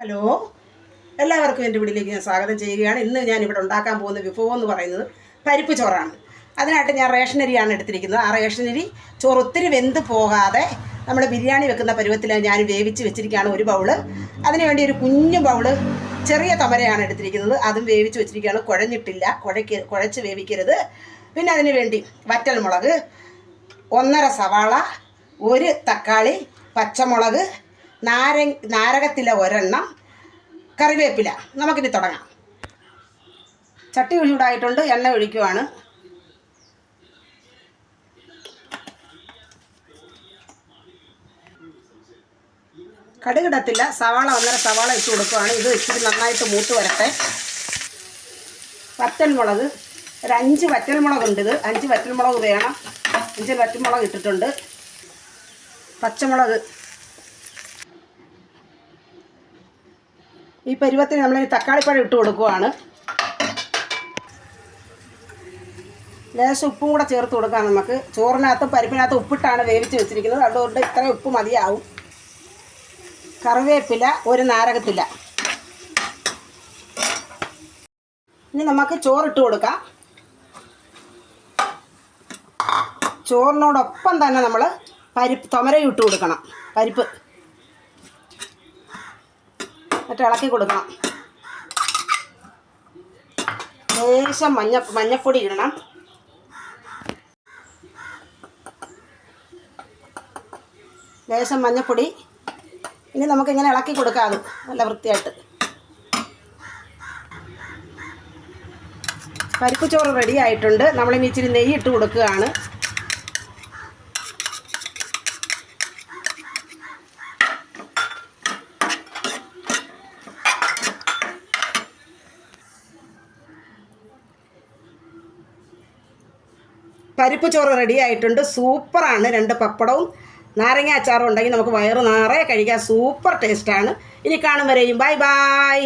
Hello? എല്ലാവർക്കും എന്റെ വീട്ടിലേക്ക് ഞാൻ സ്വാഗതം ചെയ്യുകയാണ്. ഇന്ന് ഞാൻ ഇവിടെ ഉണ്ടാക്കാൻ പോകുന്ന വിഭവം എന്ന് പറയുന്നത് പരിപ്പ് ചോറാണ്. അതിനായിട്ട് ഞാൻ റേഷനരിയാണ് എടുത്തിരിക്കുന്നത്. ആ റേഷനരി ചോറ് ഒത്തിരി വെന്ത് പോകാതെ നമ്മൾ ബിരിയാണി വെക്കുന്ന പരുവത്തിൽ ഞാൻ വേവിച്ച് വെച്ചിരിക്കുകയാണ് ഒരു ബൗൾ. അതിനുവേണ്ടി ഒരു കുഞ്ഞു ബൗൾ ചെറിയ തമരയാണ് എടുത്തിരിക്കുന്നത്. അതും വേവിച്ച് വെച്ചിരിക്കുകയാണ്. കുഴഞ്ഞിട്ടില്ല. കുഴയ്ക്ക് കുഴച്ച് വേവിക്കരുത്. പിന്നെ അതിന് വേണ്ടി വറ്റൽ മുളക് ഒന്നര സവാള ഒരു തക്കാളി പച്ചമുളക് നാര നാരകത്തില ഒരെണ്ണം കറിവേപ്പില. നമുക്കിനി തുടങ്ങാം. ചട്ടി ചൂടായിട്ടുണ്ട് എണ്ണ ഒഴിക്കുവാണ്. കടുകിടത്തില്ല. സവാള ഒന്നര സവാള ഇട്ട് കൊടുക്കുവാണ്. ഇത് ഇച്ചിരി നന്നായിട്ട് മൂത്ത് വരട്ടെ. വറ്റൽമുളക്. ഒരു അഞ്ച് വറ്റൽമുളകുണ്ട് ഇത്. അഞ്ച് വറ്റൽമുളക് വേണം. അഞ്ച് വറ്റൽമുളക് ഇട്ടിട്ടുണ്ട്. പച്ചമുളക്. ഈ പരുവത്തിന് നമ്മൾ തക്കാളിപ്പഴം ഇട്ട് കൊടുക്കുവാണ്. ലേശം ഉപ്പും കൂടെ ചേർത്ത് കൊടുക്കാം നമുക്ക്. ചോറിനകത്തും പരിപ്പിനകത്തും ഉപ്പിട്ടാണ് വേവിച്ച് വെച്ചിരിക്കുന്നത്. അതുകൊണ്ട് ഇത്ര ഉപ്പ് മതിയാവും. കറിവേപ്പില ഒരു നാരകത്തില. ഇനി നമുക്ക് ചോറിട്ട് കൊടുക്കാം. ചോറിനോടൊപ്പം തന്നെ നമ്മൾ പരിപ്പ് തുമരയും ഇട്ട് കൊടുക്കണം. പരിപ്പ്. എന്നിട്ട് ഇളക്കി കൊടുക്കണം. ലേശം മഞ്ഞ മഞ്ഞപ്പൊടി ഇടണം. ലേശം മഞ്ഞപ്പൊടി. ഇനി നമുക്കിങ്ങനെ ഇളക്കി കൊടുക്കാം അത് നല്ല വൃത്തിയായിട്ട്. പരിപ്പ് ചോറ് റെഡി ആയിട്ടുണ്ട് നമ്മളിനി ഇച്ചിരി നെയ്യ് ഇട്ട് കൊടുക്കുകയാണ്. പരിപ്പ് ചോറ് റെഡി ആയിട്ടുണ്ട്. സൂപ്പറാണ് രണ്ട് പപ്പടവും നാരങ്ങ അച്ചാറും ഉണ്ടെങ്കിൽ നമുക്ക് വയറ് നിറയെ കഴിക്കാം. സൂപ്പർ ടേസ്റ്റാണ് ഇനി കാണും വരെയും. Bye bye